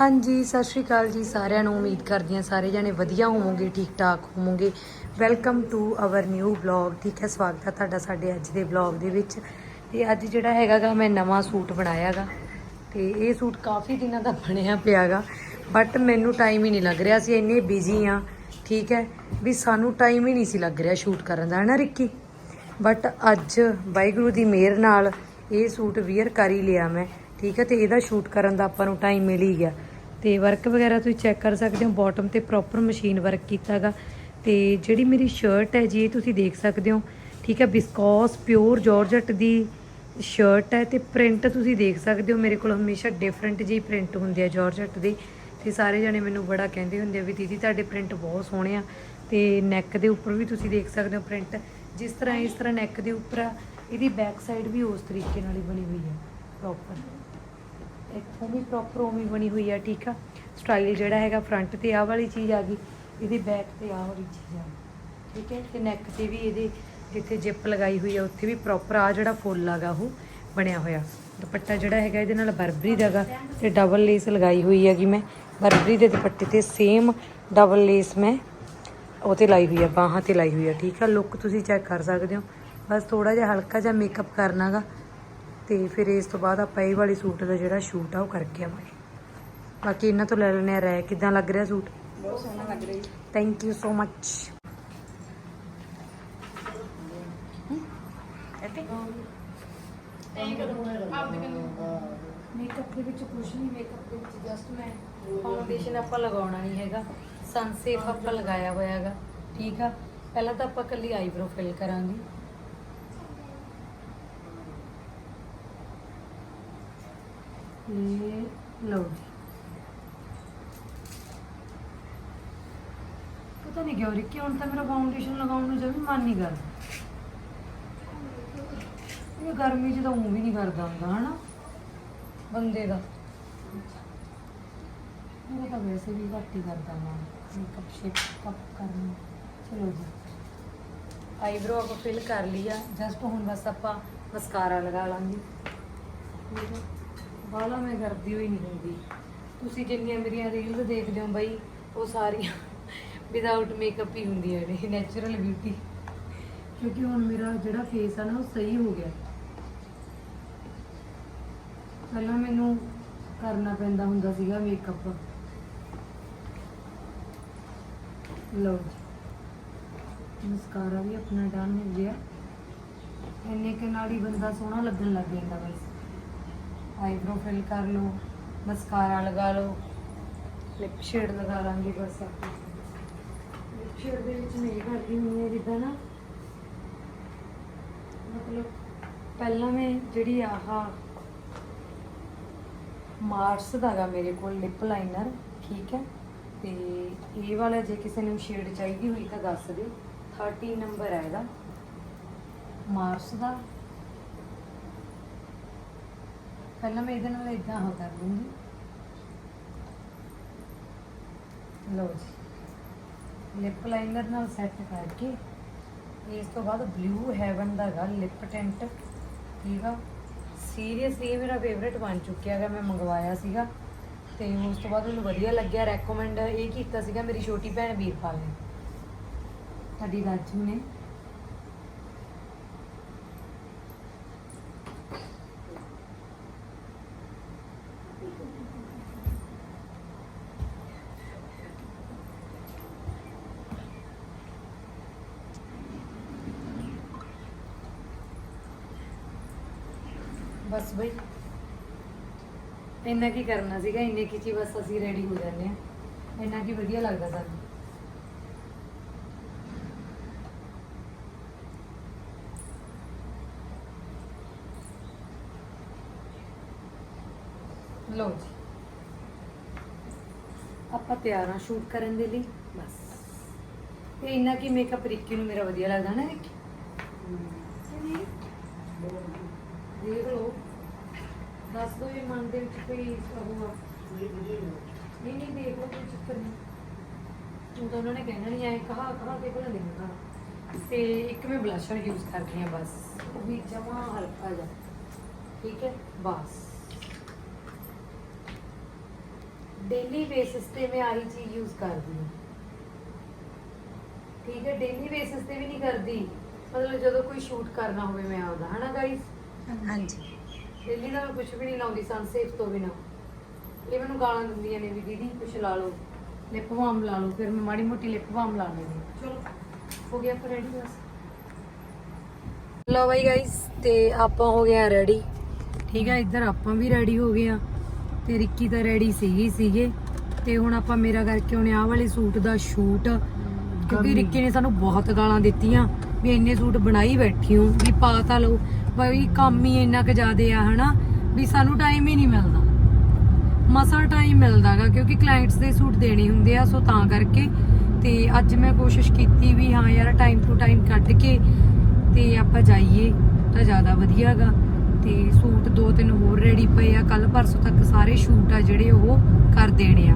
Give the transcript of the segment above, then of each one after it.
ਹਾਂਜੀ, ਸਤਿ ਸ਼੍ਰੀ ਅਕਾਲ ਜੀ ਸਾਰਿਆਂ ਨੂੰ। ਉਮੀਦ ਕਰਦੀ ਹਾਂ ਸਾਰੇ ਜਣੇ ਵਧੀਆ ਹੋਵੋਗੇ ਠੀਕ ਠਾਕ ਹੋਵੋਗੇ। Welcome to our new vlog ਠੀਕ ਹੈ, ਸਵਾਗਤ ਹੈ ਤੁਹਾਡਾ ਸਾਡੇ ਅੱਜ ਦੇ ਵਲੌਗ ਦੇ ਵਿੱਚ। ਤੇ ਅੱਜ ਜਿਹੜਾ ਹੈਗਾਗਾ, ਮੈਂ ਨਵਾਂ ਸੂਟ ਬਣਾਇਆਗਾ। ਤੇ ਇਹ ਸੂਟ ਕਾਫੀ ਦਿਨਾਂ ਦਾ ਬਣਿਆ ਪਿਆਗਾ ਬਟ ਮੈਨੂੰ ਟਾਈਮ ਹੀ ਨਹੀਂ ਲੱਗ ਰਿਹਾ ਸੀ, ਇੰਨੇ ਬਿਜ਼ੀ ਆ। ਠੀਕ ਹੈ, ਵੀ ਸਾਨੂੰ ਟਾਈਮ ਹੀ ਨਹੀਂ ਸੀ ਲੱਗ ਰਿਹਾ ਸ਼ੂਟ ਕਰਨ ਦਾ, ਹੈ ਨਾ ਰਿੱਕੀ? ਬਟ ਅੱਜ ਵਾਹਿਗੁਰੂ ਦੀ ਮਿਹਰ ਨਾਲ ਇਹ ਸੂਟ ਵੀਅਰ ਕਰ ਹੀ ਲਿਆ ਮੈਂ। ਠੀਕ ਹੈ, ਤੇ ਇਹਦਾ ਸ਼ੂਟ ਕਰਨ ਦਾ ਆਪਾਂ ਨੂੰ ਟਾਈਮ ਮਿਲ ਹੀ ਗਿਆ। ਤੇ ਵਰਕ ਵਗੈਰਾ ਤੁਸੀਂ ਚੈੱਕ ਕਰ ਸਕਦੇ ਹੋ ਬਾਟਮ ਤੇ ਪ੍ਰੋਪਰ ਮਸ਼ੀਨ ਵਰਕ ਕੀਤਾਗਾ। ਤੇ ਜਿਹੜੀ ਮੇਰੀ ਸ਼ਰਟ ਹੈ ਜੀ, ਇਹ ਤੁਸੀਂ ਦੇਖ ਸਕਦੇ ਹੋ। ਠੀਕ ਹੈ ਬਿਸਕੋਸ ਪਿਓਰ ਜਾਰਜਟ ਦੀ ਸ਼ਰਟ ਹੈ ਤੇ ਪ੍ਰਿੰਟ ਤੁਸੀਂ ਦੇਖ ਸਕਦੇ ਹੋ। ਮੇਰੇ ਕੋਲ ਹਮੇਸ਼ਾ ਡਿਫਰੈਂਟ ਜਿਹੀ ਪ੍ਰਿੰਟ ਹੁੰਦੇ ਆ ਜਾਰਜਟ ਦੇ। ਤੇ ਸਾਰੇ ਜਣੇ ਮੈਨੂੰ ਬੜਾ ਕਹਿੰਦੇ ਹੁੰਦੇ ਆ ਵੀ ਦੀਦੀ, ਤੁਹਾਡੇ ਪ੍ਰਿੰਟ ਬਹੁਤ ਸੋਹਣੇ ਆ। ਤੇ ਨੈਕ ਦੇ ਉੱਪਰ ਵੀ ਤੁਸੀਂ ਦੇਖ ਸਕਦੇ ਹੋ ਪ੍ਰਿੰਟ ਜਿਸ ਤਰ੍ਹਾਂ ਇਸ ਤਰ੍ਹਾਂ ਨੈਕ ਦੇ ਉੱਪਰ ਆ, ਇਹਦੀ ਬੈਕ ਸਾਈਡ ਵੀ ਉਸ ਤਰੀਕੇ ਨਾਲ ਹੀ ਬਣੀ ਹੋਈ ਹੈ ਪ੍ਰੋਪਰ ਇੱਥੋਂ ਵੀ ਪ੍ਰੋਪਰ ਉਵੇਂ ਬਣੀ ਹੋਈ ਆ, ਠੀਕ ਆ? ਸਟਾਈਲ ਜਿਹੜਾ ਹੈਗਾ ਫਰੰਟ ਤੇ ਆਹ ਵਾਲੀ ਚੀਜ਼ ਆ ਗਈ, ਇਹਦੀ ਬੈਕ ਤੇ ਆਹ ਵਾਲੀ ਚੀਜ਼ ਆ ਗਈ, ਠੀਕ ਹੈ? ਤੇ ਨੈਕ ਤੇ ਵੀ ਇਹਦੇ ਜਿੱਥੇ ਜਿਪ ਲਗਾਈ ਹੋਈ ਆ, ਉੱਥੇ ਵੀ ਪ੍ਰੋਪਰ ਆ ਜਿਹੜਾ ਫੁੱਲ ਆਗਾ ਉਹ ਬਣਿਆ ਹੋਇਆ। ਦੁਪੱਟਾ ਜਿਹੜਾ ਹੈਗਾ ਇਹਦੇ ਨਾਲ ਬਰਬਰੀ ਦਾਗਾ ਤੇ ਡਬਲ ਲੇਸ ਲਗਾਈ ਹੋਈ ਹੈਗੀ ਮੈਂ। ਬਰਬਰੀ ਦੇ ਦੁਪੱਟੇ ਤੇ ਸੇਮ ਡਬਲ ਲੇਸ ਮੈਂ ਉਹ ਤੇ ਲਾਈ ਹੋਈ ਆ, ਬਾਹਾਂ ਤੇ ਲਾਈ ਹੋਈ ਆ, ਠੀਕ ਆ? ਲੁੱਕ ਤੁਸੀਂ ਚੈੱਕ ਕਰ ਸਕਦੇ ਹੋ। ਬਸ ਥੋੜਾ ਜਿਹਾ ਹਲਕਾ ਜਿਹਾ ਮੇਕਅਪ ਕਰਨਾਗਾ ਤੇ ਫਿਰ ਇਸ ਤੋਂ ਬਾਅਦ ਆਪਾਂ ਇਹ ਵਾਲੀ ਸੂਟ ਦਾ ਜਿਹੜਾ ਸ਼ੂਟ ਆ ਉਹ ਕਰਕੇ ਆਵਾਂਗੇ। ਬਾਕੀ ਇਹਨਾਂ ਤੋਂ ਲੈ ਲੈਣੇ ਆ ਰਾਏ ਕਿਦਾਂ ਲੱਗ ਰਿਹਾ ਸੂਟ? ਬਹੁਤ ਸੋਹਣਾ ਲੱਗ ਰਿਹਾ ਜੀ। Thank you so much makeup ਦੇ ਵਿੱਚ ਕੁਝ ਨਹੀਂ ਮੇਕਅਪ ਦੇ ਵਿੱਚ ਜਸਟ ਮੈਂ ਫਾਊਂਡੇਸ਼ਨ ਆਪਾਂ ਲਗਾਉਣਾ ਨਹੀਂ ਹੈਗਾ। ਸਨਸੇਫ ਆਪਾਂ ਲਗਾਇਆ ਹੋਇਆ ਹੈਗਾ। ਠੀਕ ਆ? ਪਹਿਲਾਂ ਤਾਂ ਆਪਾਂ ਕੱਲੀ ਆਈਬ੍ਰੋ ਫਿਲ ਕਰਾਂਗੇ। ਇਹ ਲਓ ਜੀ। ਪਤਾ ਨਹੀਂ ਕਿਉਂ ਰਿੱਕੀ ਹੁਣ ਤਾਂ ਮੇਰਾ ਫਾਊਂਡੇਸ਼ਨ ਲਗਾਉਣ ਨੂੰ ਜਮੀ ਮਨ ਨਹੀਂ ਕਰਦਾ। ਇਹ ਗਰਮੀ 'ਚ ਤਾਂ ਉਹ ਵੀ ਨਹੀਂ ਕਰਦਾ ਹੁੰਦਾ ਹਨਾ? ਬੰਦੇ ਦਾ। ਮੇਰਾ ਤਾਂ ਵੈਸੇ ਵੀ ਘੱਟ ਹੀ ਕਰਦਾ ਮਨ ਮੇਕਅਪ ਸ਼ੇਪ ਕਪ ਕਰਨਾ। ਚਲੋ ਜੀ। ਆਈਬ੍ਰੋ ਆਪਾਂ ਫਿਲ ਕਰ ਲਿਆ ਜਸਟ ਹੁਣ ਬਸ ਆਪਾਂ ਮਸਕਾਰਾ ਲਗਾ ਲਾਂਗੇ। ਠੀਕ ਹੈ ਬਾਲਾ ਮੈਂ ਕਰਦੀ ਹੋਈ ਨਹੀਂ ਹੁੰਦੀ। ਤੁਸੀਂ ਜਿੰਨੀਆਂ ਮੇਰੀਆਂ ਰੀਲਸ ਦੇਖਦੇ ਹੋ ਬਈ, ਉਹ ਸਾਰੀਆਂ ਵਿਦਆਊਟ ਮੇਕਅਪ ਹੀ ਹੁੰਦੀਆਂ ਨੇ ਨੈਚੁਰਲ ਬਿਊਟੀ ਕਿਉਂਕਿ ਹੁਣ ਮੇਰਾ ਜਿਹੜਾ ਫੇਸ ਆ ਨਾ, ਉਹ ਸਹੀ ਹੋ ਗਿਆ। ਪਹਿਲਾਂ ਮੈਨੂੰ ਕਰਨਾ ਪੈਂਦਾ ਹੁੰਦਾ ਸੀਗਾ ਮੇਕਅਪ ਲਓ ਮਸਕਾਰਾ ਵੀ ਆਪਣਾ ਡਨ ਹੋ ਗਿਆ। ਇੰਨੇ ਕੁ ਨਾਲ ਹੀ ਬੰਦਾ ਸੋਹਣਾ ਲੱਗਣ ਲੱਗ ਜਾਂਦਾ ਬਸ। ਆਈਬ੍ਰੋ ਫਿਲ ਕਰ ਲਓ, ਮਸਕਾਰਾ ਲਗਾ ਲਓ, ਲਿਪ ਸ਼ੇਡ ਲਗਾ ਲਾਂਗੇ ਬਸ ਆਪਾਂ। ਲਿਪ ਸ਼ੇਡ ਦੇ ਵਿੱਚ ਮੈਂ ਕਰਦੀ ਹੁੰਦੀ ਹਾਂ ਜਿੱਦਾਂ ਨਾ, ਮਤਲਬ ਪਹਿਲਾਂ ਮੈਂ ਜਿਹੜੀ ਆਹ ਮਾਰਸ ਦਾਗਾ ਮੇਰੇ ਕੋਲ ਲਿਪ ਲਾਈਨਰ, ਠੀਕ ਹੈ? ਤੇ ਇਹ ਵਾਲਾ ਜੇ ਕਿਸੇ ਨੂੰ ਸ਼ੇਡ ਚਾਹੀਦੀ ਹੋਈ ਤਾਂ ਦੱਸ ਦਿਓ। 30 ਨੰਬਰ ਹੈ ਇਹਦਾ। ਮਾਰਸ ਦਾ। ਪਹਿਲਾਂ ਮੈਂ ਇਹਦੇ ਨਾਲ ਇਦਾਂ ਹੋ ਕਰ ਦੂੰਗੀ ਲਓ ਜੀ। ਲਿਪ ਲਾਈਨਰ ਨਾਲ ਸੈੱਟ ਕਰਕੇ, ਇਸ ਤੋਂ ਬਾਅਦ ਬਲੂ ਹੈਵਨ ਦਾ ਗਾ ਲਿਪ ਟੈਂਟ ਠੀਕ ਆ? ਸੀਰੀਅਸਲੀ ਇਹ ਮੇਰਾ ਫੇਵਰੇਟ ਬਣ ਚੁੱਕਿਆ ਹੈਗਾ, ਮੈਂ ਮੰਗਵਾਇਆ ਸੀਗਾ। ਤੇ ਉਸ ਤੋਂ ਬਾਅਦ ਮੈਨੂੰ ਵਧੀਆ ਲੱਗਿਆ ਰეკਮੈਂਡ ਇਹ ਕੀਤਾ ਸੀਗਾ ਮੇਰੀ ਛੋਟੀ ਭੈਣ ਵੀਰਪਾਲ ਨੇ। ਸਾਡੀ ਰਾਜੂ ਨੇ ਬਸ ਬਈ ਇੰਨਾ ਕੀ ਕਰਨਾ ਸੀਗਾ ਇੰਨੇ ਕੀ ਚੀ ਬਸ ਅਸੀਂ ਰੈਡੀ ਹੋ ਜਾਂਦੇ ਆ ਇੰਨਾ ਕੀ ਵਧੀਆ ਲੱਗਦਾ ਸਾਨੂੰ। ਲਓ ਜੀ। ਆਪਾਂ ਤਿਆਰ ਹਾਂ ਸ਼ੂਟ ਕਰਨ ਦੇ ਲਈ ਬਸ। ਤੇ ਇੰਨਾ ਕੀ ਮੇਕਅਪ ਰਿੱਕੀ ਨੂੰ ਮੇਰਾ ਵਧੀਆ ਲੱਗਦਾ ਨਾ ਰਿੱਕੀ ਦੇਖ ਲਓ। ਦੱਸ ਦੋ ਇਹ ਮਨ ਦੇ ਵਿੱਚ ਕੋਈ ਉਹ ਆ? ਨਹੀਂ ਨਹੀਂ ਦੇਖ ਲਓ ਕੋਈ ਚੱਕਰ ਨਹੀਂ। ਉਹ ਤਾਂ ਉਹਨਾਂ ਨੇ ਕਹਿਣਾ ਨਹੀਂ ਆਏ ਕਹਾ ਕਹਾ ਕੇ ਕੋਲ ਲਿਖਣਾ ਤੇ ਇੱਕ ਮੈਂ ਬਲਸ਼ਰ ਯੂਜ਼ ਕਰਦੀ ਹਾਂ ਬਸ। ਉਹ ਵੀ ਜਮਾ ਹਲਕਾ ਜਿਹਾ। ਠੀਕ ਹੈ? ਬਸ। ਡੇਲੀ ਬੇਸਿਸ ਤੇ ਮੈਂ ਆਹੀ ਚੀਜ਼ ਯੂਜ਼ ਕਰਦੀ ਹਾਂ। ਠੀਕ ਹੈ? ਡੇਲੀ ਬੇਸਿਸ ਤੇ ਵੀ ਨਹੀਂ ਕਰਦੀ। ਮਤਲਬ ਜਦੋਂ ਕੋਈ ਸ਼ੂਟ ਕਰਨਾ ਹੋਵੇ ਮੈਂ ਆਉਂਦਾ। ਹਨਾ ਗਾਇਸ ਹਾਂਜੀ। ਡੇਲੀ ਦਾ ਮੈਂ ਕੁਝ ਵੀ ਨਹੀਂ ਲਾਉਂਦੀ ਸਨਸੇਫ ਤੋਂ ਬਿਨਾ। ਇਹ ਮੈਨੂੰ ਗਾਲਾਂ ਦਿੰਦੀਆਂ ਨੇ ਵੀ ਦੀਦੀ ਕੁਝ ਲਾ ਲਓ ਲਿਪ ਬਾਮ ਲਾ ਲਓ ਫਿਰ ਮੈਂ ਮਾੜੀ ਮੋਟੀ ਲਿਪ ਬਾਮ ਲਾ ਲੈਂਦੀ। ਚਲੋ। ਹੋ ਗਿਆ ਫਿਰ ਰੈਡੀ ਬਸ? ਲਓ ਬਾਈ ਗਾਇਸ ਤੇ ਆਪਾਂ ਹੋ ਗਏ ਆ ਰੈਡੀ ਠੀਕ ਹੈ ਇੱਧਰ ਆਪਾਂ ਵੀ ਰੈਡੀ ਹੋ ਗਏ ਆ। ਤੇ ਰਿੱਕੀ ਤਾਂ ਰੈਡੀ ਸੀਗੀ ਸੀਗੇ। ਤੇ ਹੁਣ ਆਪਾਂ ਮੇਰਾ ਕਰਕੇ ਉਹਨੇ ਆਹ ਵਾਲੇ ਸੂਟ ਦਾ ਸ਼ੂਟ ਕਿਉਂਕਿ ਰਿੱਕੀ ਨੇ ਸਾਨੂੰ ਬਹੁਤ ਗਾਲਾਂ ਦਿੱਤੀਆਂ ਵੀ ਇੰਨੇ ਸੂਟ ਬਣਾਈ ਬੈਠੀ ਹੂੰ ਵੀ ਪਾ ਤਾਂ ਲਓ। ਬਈ ਕੰਮ ਹੀ ਇੰਨਾ ਕੁ ਜ਼ਿਆਦੇ ਆ ਹਨਾ? ਵੀ ਸਾਨੂੰ ਟਾਈਮ ਹੀ ਨਹੀਂ ਮਿਲਦਾ। ਮਸਾ ਟਾਈਮ ਮਿਲਦਾਗਾ ਕਿਉਂਕਿ ਕਲਾਇੰਟਸ ਦੇ ਸੂਟ ਦੇਣੇ ਹੁੰਦੇ ਆ ਸੋ ਤਾਂ ਕਰਕੇ। ਤੇ ਅੱਜ ਮੈਂ ਕੋਸ਼ਿਸ਼ ਕੀਤੀ ਵੀ ਹਾਂ ਯਾਰ ਟਾਈਮ ਟੂ ਟਾਈਮ ਕੱਢ ਕੇ ਤੇ ਆਪਾਂ ਜਾਈਏ ਤਾਂ ਜ਼ਿਆਦਾ ਵਧੀਆਗਾ ਤੇ ਸੂਟ ਦੋ ਤਿੰਨ ਹੋਰ ਰੈਡੀ ਪਏ ਆ ਕੱਲ ਪਰਸੋਂ ਤੱਕ ਸਾਰੇ ਸ਼ੂਟ ਆ ਜਿਹੜੇ ਉਹ ਕਰ ਦੇਣੇ ਆ।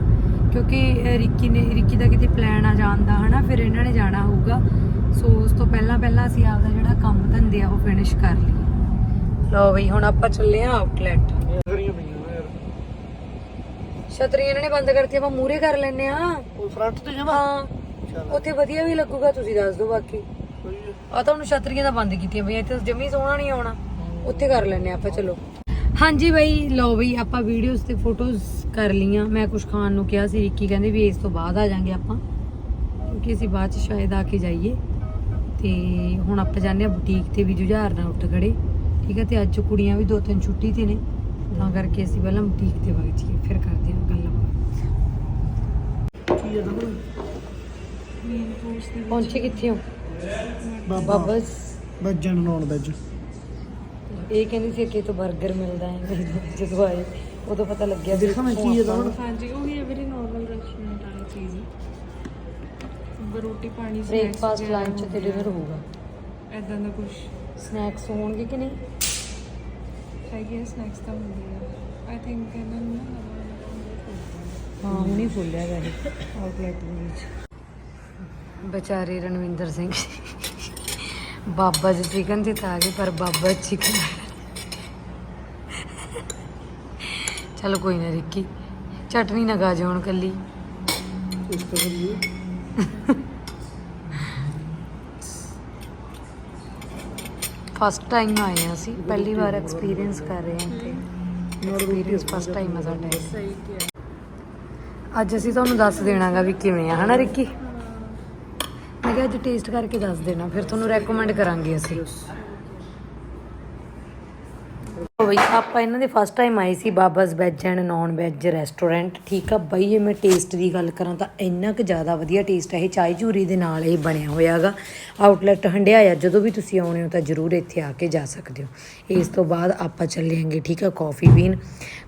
ਕਿਉਂਕਿ ਅਹ, ਰਿੱਕੀ ਨੇ ਰਿੱਕੀ ਦਾ ਕਿਤੇ ਪਲਾਨ ਆ ਜਾਣ ਦਾ ਹਨਾ? ਫਿਰ ਇਹਨਾਂ ਨੇ ਜਾਣਾ ਹੋਊਗਾ। ਸੋ ਉਸ ਤੋਂ ਪਹਿਲਾਂ ਪਹਿਲਾਂ ਅਸੀਂ ਆਪਦਾ ਜਿਹੜਾ ਕੰਮ ਧੰਦੇ ਆ ਉਹ ਫਿਨਿਸ਼ ਕਰ ਲਈਏ। ਲਓ ਬਈ ਹੁਣ ਆਪਾਂ ਚੱਲੇ ਆ ਆਊਟਲੈਟ ਕਰੀਆਂ ਪਈਆਂ ਯਾਰ। ਛਤਰੀ ਇਹਨਾਂ ਨੇ ਬੰਦ ਕਰਤੀ ਆਪਾਂ ਮੂਰੇ ਕਰ ਲੈਨੇ ਆ। ਉਹ ਫਰੰਟ ਤੇ ਜਮਾ? ਹਾਂ। ਉੱਥੇ ਵਧੀਆ ਵੀ ਲੱਗੂਗਾ ਤੁਸੀਂ ਦੱਸ ਦਿਓ ਬਾਕੀ। ਆ ਤਾਂ ਉਹਨੂੰ ਛਤਰੀਆਂ ਤਾਂ ਬੰਦ ਕੀਤੀਆਂ ਬਈਆਂ ਇੱਥੇ ਜਮੀ ਸੋਹਣਾ ਨਹੀਂ ਆਉਣਾ। ਉੱਥੇ ਕਰ ਲੈਨੇ ਆਪਾਂ ਚਲੋ। ਹਾਂਜੀ ਬਈ ਲਓ ਬਈ ਆਪਾਂ ਵੀਡੀਓਜ਼ ਤੇ ਫੋਟੋਜ਼ ਕਰ ਲੀਆਂ ਮੈਂ ਕੁਝ ਖਾਣ ਨੂੰ ਕਿਹਾ ਸੀ ਰਿੱਕੀ ਕਹਿੰਦੇ ਵੀ ਇਸ ਤੋਂ ਬਾਅਦ ਆ ਜਾਾਂਗੇ ਆਪਾਂ। ਕਿਉਂਕਿ ਅਸੀਂ ਬਾਅਦ ਚ ਸ਼ਾਇਦ ਆ ਕੇ ਜਾਈਏ। ਤੇ ਹੁਣ ਆਪਾਂ ਜਾਂਦੇ ਆ ਬੁਟੀਕ ਤੇ ਵੀ ਜੁਝਾਰ ਨਾਲ ਉੱਠ ਖੜੇ। ਠੀਕ ਹੈ ਤੇ ਅੱਜ ਕੁੜੀਆਂ ਵੀ ਦੋ ਤਿੰਨ ਛੁੱਟੀ ਤੇ ਨੇ ਤਾਂ ਕਰਕੇ ਅਸੀਂ ਪਹਿਲਾਂ ਬੁਟੀਕ ਤੇ ਵਗ ਜਾਈਏ ਫਿਰ ਕਰਦੇ ਹਾਂ ਗੱਲਾਂ ਪਹੁੰਚੇ ਕਿੱਥੇ ਹੋ? ਬਾਬਾ ਬਾਬਸ। ਵੈਜਨ ਨੌਨ ਵੈਜ ਇਹ ਕਹਿੰਦੀ ਸੀ ਕਿ ਤੋਂ 버ਗਰ ਮਿਲਦਾ ਹੈ ਜਦੋਂ ਆਏ ਉਦੋਂ ਪਤਾ ਲੱਗਿਆ ਵੀ ਦੇਖਾਂ ਮੈਂ ਕੀ ਹੈ ਦਮਨ ਹਾਂਜੀ ਉਹ ਵੀ ਐਵਰੀ ਨਾਰਮਲ ਰੈਸਟੋਰੈਂਟ ਵਾਲੀ ਚੀਜ਼ ਹੈ। ਰੋਟੀ ਪਾਣੀ ਬ੍ਰੇਕਫਾਸਟ ਲੰਚ ਤੇ ਡਿਨਰ ਹੋਊਗਾ। ਐਦਾਂ ਦਾ ਕੁਝ ਸਨੈਕਸ ਹੋਣਗੇ ਕਿ ਨਹੀਂ? ਹੈਗੇ ਸਨੈਕਸ ਤਾਂ ਹੁੰਦੇ ਆਈ ਥਿੰਕ ਇਹਨਾਂ ਨੂੰ ਨਾ ਨਵਾਂ ਹਾਂ ਹੁਣੀ ਖੋਲਿਆ ਗਾ ਇਹ ਆਊਟਲੈਟ ਦੇ ਵਿੱਚ। ਵਿਚਾਰੇ ਰਣਵਿੰਦਰ ਸਿੰਘ ਬਾਬਾ ਜੀ ਚਿਕਨ ਤੇ ਤਾਂ ਆ ਗਏ ਪਰ ਬਾਬਾ ਚਿਕਨ ਚਲੋ ਕੋਈ ਨਾ ਰਿੱਕੀ ਚਟਨੀ ਨਾ ਗਾ ਜਾਉਣ ਕੱਲੀ। ਇਸ ਤਰ੍ਹਾਂ ਫਸਟ ਟਾਈਮ ਆਏ ਹਾਂ ਅਸੀਂ, ਪਹਿਲੀ ਵਾਰ ਐਕਸਪੀਰੀਅੰਸ ਕਰ ਰਹੇ ਹਾਂ ਤੇ ਐਕਸਪੀਰੀਅੰਸ ਫਸਟ ਟਾਈਮ ਆ ਸਾਡਾ ਇਹ। ਸਹੀ ਕਿਹਾ ਅੱਜ ਅਸੀਂ ਤੁਹਾਨੂੰ ਦੱਸ ਦੇਣਾਗਾ ਵੀ ਕਿਵੇਂ ਆ, ਹਨਾ ਰਿੱਕੀ? ਮੈਂ ਕਿਹਾ ਅੱਜ ਟੇਸਟ ਕਰਕੇ ਦੱਸ ਦੇਣਾ, ਫਿਰ ਤੁਹਾਨੂੰ ਰეკਮੈਂਡ ਕਰਾਂਗੇ ਅਸੀਂ। ਉਹ ਬਈ, ਆਪਾਂ ਇਹਨਾਂ ਦੇ ਫਸਟ ਟਾਈਮ ਆਏ ਸੀ Baba's veg and non veg restaurant ਠੀਕ ਆ ਬਈ, ਜੇ ਮੈਂ ਟੇਸਟ ਦੀ ਗੱਲ ਕਰਾਂ ਤਾਂ ਇੰਨਾ ਕੁ ਜ਼ਿਆਦਾ ਵਧੀਆ ਟੇਸਟ ਹੈ ਇਹ ਚਾਈ ਝੂਰੀ ਦੇ ਨਾਲ ਇਹ ਬਣਿਆ ਹੋਇਆਗਾ ਆਊਟਲੈਟ ਹੰਡਿਆਇਆ ਜਦੋਂ ਵੀ ਤੁਸੀਂ ਆਉਣੇ ਹੋ ਤਾਂ ਜ਼ਰੂਰ ਇੱਥੇ ਆ ਕੇ ਜਾ ਸਕਦੇ ਹੋ। ਇਸ ਤੋਂ ਬਾਅਦ ਆਪਾਂ ਚੱਲਾਂਗੇ, ਠੀਕ ਆ ਕਾਫੀ ਬੀਨ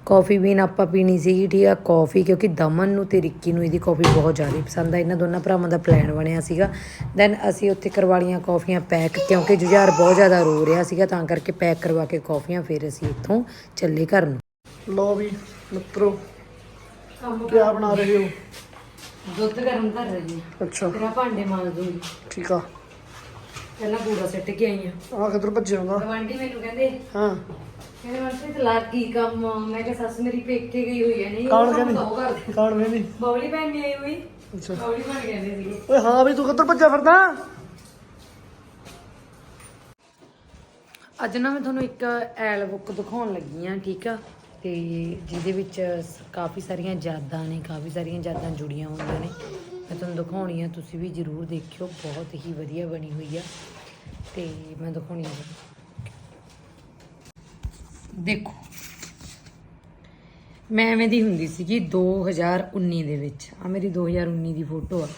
ਕਾਫੀ ਬੀਨ ਆਪਾਂ ਪੀਣੀ ਸੀਗੀ, ਠੀਕ ਆ ਕਾਫੀ ਕਿਉਂਕਿ ਦਮਨ ਨੂੰ ਤੇ ਰਿੱਕੀ ਨੂੰ ਇਹਦੀ ਕਾਫੀ ਬਹੁਤ ਜ਼ਿਆਦਾ ਪਸੰਦ ਆ। ਇਹਨਾਂ ਦੋਨਾਂ ਭਰਾਵਾਂ ਦਾ ਪਲਾਨ ਬਣਿਆ ਸੀਗਾ। ਦੈਨ ਅਸੀਂ ਉੱਥੇ ਕਰਵਾ ਲਈਆਂ ਕਾਫੀਆਂ ਪੈਕ ਕਿਉਂਕਿ ਜੁਝਾਰ ਬਹੁਤ ਜ਼ਿਆਦਾ ਰੋ ਰਿਹਾ ਸੀਗਾ, ਤਾਂ ਕਰਕੇ ਪੈਕ ਕਰਵਾ ਕੇ ਕਾਫੀਆਂ ਫਿਰ ਅਸੀਂ ਇੱਥੋਂ ਚੱਲੇ ਘਰ ਨੂੰ। ਲੋ ਵੀ ਮਿੱਤਰੋ ਕੀ ਬਣਾ ਰਹੇ ਹੋ? ਦੁੱਧ ਗਰਮ ਕਰ ਰਹੀ ਹਾਂ ਅੱਛਾ। ਤੇਰਾ ਭਾਂਡੇ ਮਾਂਜ ਦੂੰਗੀ। ਠੀਕ ਆ। ਪਹਿਲਾਂ ਪੂਰਾ ਸੱਟ ਕੇ ਆਈ ਆ। ਆ ਕਿੱਧਰ ਭੱਜਿਆ ਹੁੰਦਾ ਗਵਾਂਢੀ ਮੈਨੂੰ ਕਹਿੰਦੇ ਹਾਂ। ਕਹਿੰਦੇ ਮਨਪ੍ਰੀਤ ਲੱਗ ਕੀ ਕੰਮ ਮੈਂ ਕਿਹਾ ਸੱਸ ਮੇਰੀ ਪੇਕੇ ਗਈ ਹੋਈ ਹੈ ਨਹੀਂ ਕੌਣ ਕਹਿੰਦੀ? ਤਾਂ ਉਹ ਕਰਦੇ ਕੌਣ ਵੇਂਦੀ ਬੌਲੀ ਭੈਣ ਨਹੀਂ ਆਈ ਹੋਈ? ਅੱਛਾ। ਬੌਲੀ ਭੈਣ ਕਹਿੰਦੇ ਸੀਗੇ। ਓਏ ਹਾਂ ਵੀ ਤੂੰ ਕਿੱਧਰ ਭੱਜਿਆ ਫਿਰਦਾ? ਅੱਜ ਨਾ ਮੈਂ ਤੁਹਾਨੂੰ ਇੱਕ ਐਲ ਬੁੱਕ ਦਿਖਾਉਣ ਲੱਗੀ ਆ ਠੀਕ ਆ? ਤੇ ਜਿਹਦੇ ਵਿੱਚ ਸ- ਕਾਫੀ ਸਾਰੀਆਂ ਯਾਦਾਂ ਨੇ, ਕਾਫੀ ਸਾਰੀਆਂ ਯਾਦਾਂ ਜੁੜੀਆਂ ਹੋਈਆਂ ਨੇ। ਮੈਂ ਤੁਹਾਨੂੰ ਦਿਖਾਉਣੀ ਆ, ਤੁਸੀਂ ਵੀ ਜਰੂਰ ਦੇਖਿਓ, ਬਹੁਤ ਹੀ ਵਧੀਆ ਬਣੀ ਹੋਈ ਆ। ਤੇ ਮੈਂ ਦਿਖਾਉਣੀ ਆ। ਦੇਖੋ। ਮੈਂ ਐਵੇਂ ਦੀ ਹੁੰਦੀ ਸੀਗੀ 2019 ਦੇ ਵਿੱਚ। ਆ ਮੇਰੀ 2019 ਦੀ ਫੋਟੋ ਆ।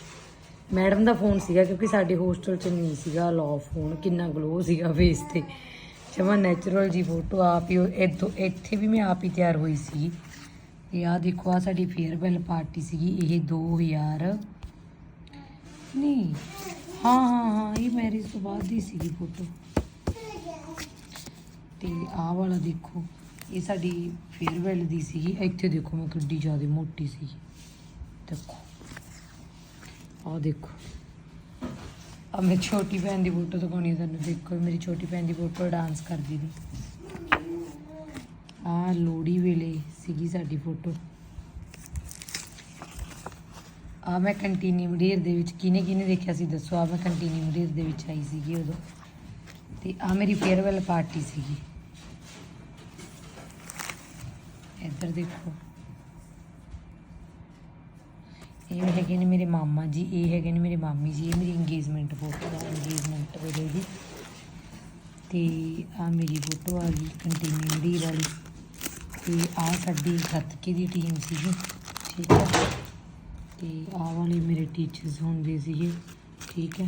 ਮੈਡਮ ਦਾ ਫੋਨ ਸੀਗਾ, ਕਿਉਂਕਿ ਸਾਡੇ ਹੋਸਟਲ 'ਚ ਨਹੀਂ ਸੀਗਾ ਲੌ ਫੋਨ ਕਿੰਨਾ ਗਲੋ ਸੀਗਾ ਫੇਸ ਤੇ। ਜਮਾ ਨੈਚੁਰਲ ਜੀ ਫੋਟੋ ਆਪ ਹੀ ਉਹ ਇੱਥੋਂ, ਇੱਥੇ ਵੀ ਮੈਂ ਆਪ ਹੀ ਤਿਆਰ ਹੋਈ ਸੀ। ਤੇ ਆਹ ਦੇਖੋ ਆ ਸਾਡੀ ਫੇਅਰਵੈਲ ਪਾਰਟੀ ਸੀਗੀ, ਇਹ 2000 ਨਹੀਂ, ਹਾਂ ਹਾਂ ਹਾਂ, ਇਹ ਮੈਰਿਜ ਤੋਂ ਬਾਅਦ ਦੀ ਸੀਗੀ ਫੋਟੋ ਤੇ ਆਹ ਵਾਲਾ ਦੇਖੋ, ਇਹ ਸਾਡੀ ਫੇਅਰਵੈਲ ਦੀ ਸੀਗੀ। ਇੱਥੇ ਦੇਖੋ, ਮੈਂ ਕਿੱਡੀ ਜ਼ਿਆਦਾ ਮੋਟੀ ਸੀ ਦੇਖੋ, ਆਹ ਦੇਖੋ। ਆ ਮੇਰੀ ਛੋਟੀ ਭੈਣ ਦੀ ਫੋਟੋ ਦਿਖਾਉਣੀ ਹੈ ਤੁਹਾਨੂੰ, ਦੇਖੋ ਮੇਰੀ ਛੋਟੀ ਭੈਣ ਦੀ ਫੋਟੋ ਡਾਂਸ ਕਰਦੀ ਦੀ ਆ ਲੋੜੀ ਵੇਲੇ ਸੀਗੀ ਸਾਡੀ ਫੋਟੋ। ਆ ਮੈਂ ਕੰਟੀਨਿਊ ਢੇਰ ਦੇ ਵਿੱਚ ਕਿਨੇ ਕਿਨੇ ਦੇਖਿਆ ਸੀ ਦੱਸੋ? ਆ ਮੈਂ ਕੰਟੀਨਿਊ ਢੇਰ ਦੇ ਵਿੱਚ ਆਈ ਸੀਗੀ ਉਦੋਂ। ਤੇ ਆ ਮੇਰੀ ਫੇਅਰਵੈਲ ਪਾਰਟੀ ਸੀਗੀ। ਇੱਧਰ ਦੇਖੋ। ਇਹ ਹੈਗੇ ਨੇ ਮੇਰੇ ਮਾਮਾ ਜੀ, ਇਹ ਹੈਗੇ ਨੇ ਮੇਰੇ ਮਾਮੀ ਜੀ, ਇਹ ਮੇਰੀ ਇੰਗੇਜਮੈਂਟ ਫੋਟੋ ਦਾ ਇੰਗੇਜਮੈਂਟ ਵੇਲੇ ਦੀ ਤੇ ਆ ਮੇਰੀ ਫੋਟੋ ਆ ਗਈ ਕੰਟੀਨਿਊ ਵਾਲੀ। ਤੇ ਆ ਸਾਡੀ ਖਤਕੇ ਦੀ ਟੀਮ ਸੀਗੀ, ਠੀਕ ਹੈ ਤੇ ਆਹ ਵਾਲੇ ਮੇਰੇ ਟੀਚਰਸ ਹੁੰਦੇ ਸੀਗੇ, ਠੀਕ ਹੈ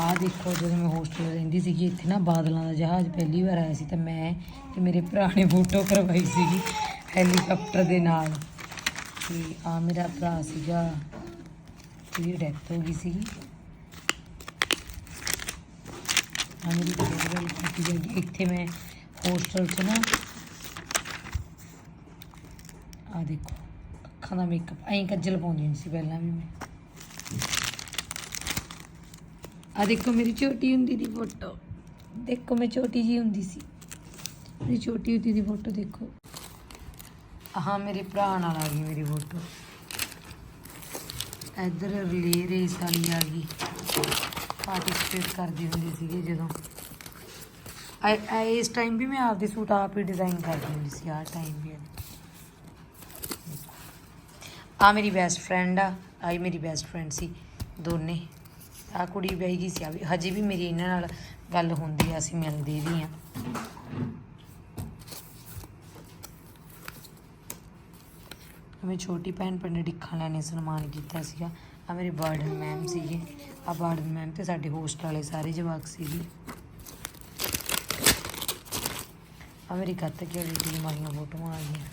ਆਹ ਦੇਖੋ ਜਦੋਂ ਮੈਂ ਹੋਸਟਲ ਰਹਿੰਦੀ ਸੀਗੀ, ਇੱਥੇ ਨਾ ਬਾਦਲਾਂ ਦਾ ਜਹਾਜ਼ ਪਹਿਲੀ ਵਾਰ ਆਇਆ ਸੀ ਤਾਂ ਮੈਂ ਤੇ ਮੇਰੇ ਭਰਾ ਨੇ ਫੋਟੋ ਕਰਵਾਈ ਸੀਗੀ ਹੈਲੀਕਾਪਟਰ ਦੇ ਨਾਲ। ਤੇ ਆ ਮੇਰਾ ਭਰਾ ਸੀਗਾ ਜਿਹਦੀ ਡੈਥ ਹੋ ਗਈ ਸੀਗੀ। ਆ ਮੇਰੀ ਫੇਵਰੇਟ ਪਾਰਟੀ ਜਿਹੜੀ ਇੱਥੇ ਮੈਂ ਹੋਸਟਲ 'ਚ ਨਾ ਆ ਦੇਖੋ, ਅੱਖਾਂ ਦਾ ਮੇਕਅਪ ਐਂ ਕੱਜਲ ਪਾਉਂਦੀ ਹੁੰਦੀ ਸੀ ਪਹਿਲਾਂ ਵੀ ਮੈਂ। ਆ ਦੇਖੋ ਮੇਰੀ ਛੋਟੀ ਹੁੰਦੀ ਦੀ ਫੋਟੋ ਦੇਖੋ ਮੈਂ ਛੋਟੀ ਜੀ ਹੁੰਦੀ ਸੀ। ਮੇਰੀ ਛੋਟੀ ਹੁੰਦੀ ਦੀ ਫੋਟੋ ਦੇਖੋ। ਹਾਂ, ਮੇਰੇ ਭਰਾ ਨਾਲ ਆ ਗਈ ਮੇਰੀ ਫੋਟੋ। ਇੱਧਰ ਰਿਲੇ ਰੇਸ ਵਾਲੀ ਆ ਗਈ। ਪਾਰਟਿਸਿਪੇਟ ਕਰਦੀ ਹੁੰਦੀ ਸੀਗੀ ਜਦੋਂ। ਇਸ ਟਾਈਮ ਵੀ ਮੈਂ ਆਪਦੇ ਸੂਟ ਆਪ ਹੀ ਡਿਜ਼ਾਈਨ ਕਰਦੀ ਹੁੰਦੀ ਸੀ, ਆਹ ਟਾਈਮ ਵੀ ਆ ਮੇਰੀ ਬੈਸਟ ਫਰੈਂਡ ਆ ਆਈ ਮੇਰੀ ਬੈਸਟ ਫਰੈਂਡ ਸੀ, ਦੋਨੇ। ਆ ਕੁੜੀ ਵਿਆਹੀ ਗਈ ਸੀ ਆ ਵੀ, ਹਜੇ ਵੀ ਮੇਰੀ ਇਹਨਾਂ ਨਾਲ ਗੱਲ ਹੁੰਦੀ ਆ, ਅਸੀਂ ਮਿਲਦੇ ਵੀ ਆ। ਮੈਂ ਛੋਟੀ ਭੈਣ ਪਿੰਡ ਡਿੱਖਾਂ ਲੈਣੇ ਸਨਮਾਨ ਕੀਤਾ ਸੀਗਾ। ਆ ਮੇਰੇ ਬਾਰਡਨ ਮੈਮ ਸੀਗੇ। ਆ ਬਾਰਡਨ ਮੈਮ ਤੇ ਸਾਡੇ ਹੋਸਟ ਵਾਲੇ ਸਾਰੇ ਜਵਾਕ ਸੀਗੇ। ਆ ਮੇਰੀ ਕੱਤ ਕੇ ਵਾਲੀ ਟੀਮ ਫੋਟੋਆਂ ਆ ਗਈਆਂ?